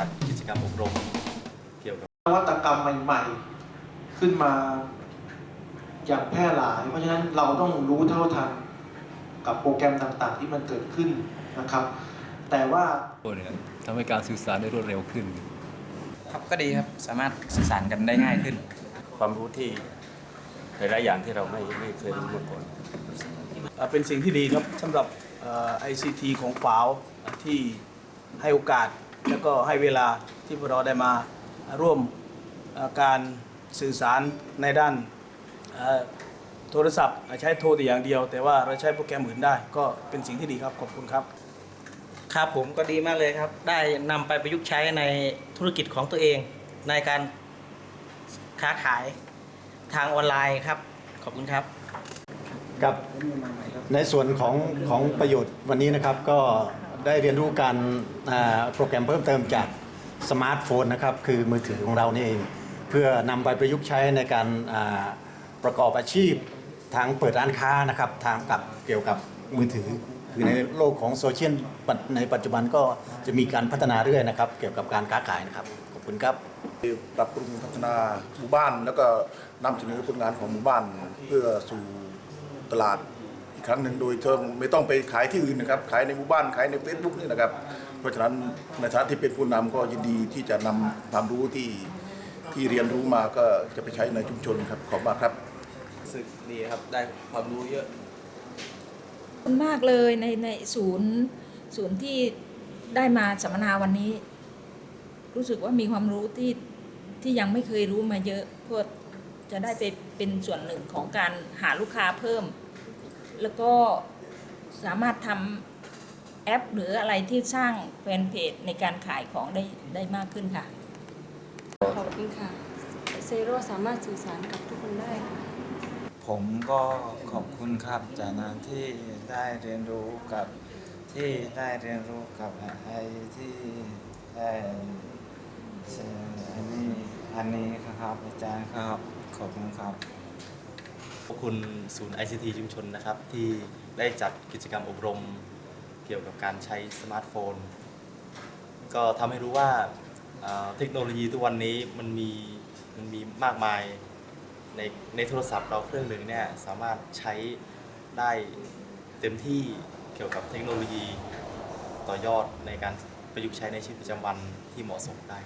รรมอบรมเกี่ยวกับนวัตกรรมใหม่ๆ ขึ้นมาอย่างแพร่หลาย เพราะฉะนั้นเราต้องรู้เท่าทันกับโปรแกรมต่างๆ ที่มันเกิดขึ้นนะครับ แต่ว่าเนี่ยทำให้การสื่อสารได้รวดเร็วขึ้น ครับก็ดีครับสามารถสื่อสารกันได้ง่ายขึ้น ความรู้ที่หลายๆอย่างที่เราไม่ไม่เคยรู้มาก่อนเอ่อเป็นสิ่งที่ดีครับสำหรับเอ่อ ICT ของฝาวที่ให้โอกาส แล้วก็ให้เวลาที่พวกเราได้มาร่วมเอ่อการสื่อสารในด้านเอ่อโทรศัพท์ใช้โทรแต่อย่างเดียว แต่ว่าเราใช้โปรแกรมอื่นได้ ก็เป็นสิ่งที่ดีครับขอบคุณครับ ครับผมก็ดีมากเลยครับ ได้นำไปประยุกต์ใช้ในธุรกิจของตัวเอง ในการค้าขายทางออนไลน์ครับ ขอบคุณครับครับในส่วนของของประโยชน์วันนี้นะครับก็ ได้เรียนรู้การโปรแกรมเพิ่มเติมจากสมาร์ทโฟนนะครับ คือมือถือของเรานี่เอง เพื่อนำไปประยุกต์ใช้ในการประกอบอาชีพทางเปิดร้านค้านะครับ ทางกับเกี่ยวกับมือถือคือในโลกของโซเชียลในปัจจุบันก็จะมีการพัฒนาเรื่อยนะครับ เกี่ยวกับการค้าขายนะครับ ขอบคุณครับปรับปรุงพัฒนาหมู่บ้านแล้วก็นำเสนอผลงานของหมู่บ้านเพื่อสู่ตลาด ครั้งหนึ่งโดยเธอไม่ต้องไปขายที่อื่นนะครับ ขายในหมู่บ้านขายในเฟซบุ๊กนี่นะครับ เพราะฉะนั้นในฐานะที่เป็นผู้นำก็ยินดีที่จะนำความรู้ที่ที่เรียนรู้มาก็จะไปใช้ในชุมชนครับขอบคุณมากครับรู้สึกดีครับได้ความรู้เยอะขอบคุณมากเลยในในศูนย์ศูนย์ที่ได้มาสัมมนาวันนี้ รู้สึกว่ามีความรู้ที่ที่ยังไม่เคยรู้มาเยอะเพื่อจะได้ไปเป็นส่วนหนึ่งของการหาลูกค้าเพิ่ม แล้วก็สามารถทำแอปหรืออะไรที่สร้างแฟนเพจในการขายของได้ได้มากขึ้นค่ะ ขอบคุณค่ะ เซโรสามารถสื่อสารกับทุกคนได้ค่ะผมก็ขอบคุณครับจากนั้นที่ได้เรียนรู้กับที่ได้เรียนรู้กับไอ้ที่ไอ้เอ่ออันนี้อันนี้ครับอาจารย์ครับขอบคุณครับ ขอบคุณศูนย์ ICT ชุมชนนะครับ ที่ได้จัดกิจกรรมอบรมเกี่ยวกับการใช้สมาร์ทโฟน ก็ทำให้รู้ว่าเทคโนโลยีทุกวันนี้มันมีมันมีมากมายในในโทรศัพท์เราเครื่องหนึ่งเนี่ยสามารถใช้ได้เต็มที่เกี่ยวกับเทคโนโลยีต่อยอดในการประยุกต์ใช้ในชีวิตประจำวันที่เหมาะสมได้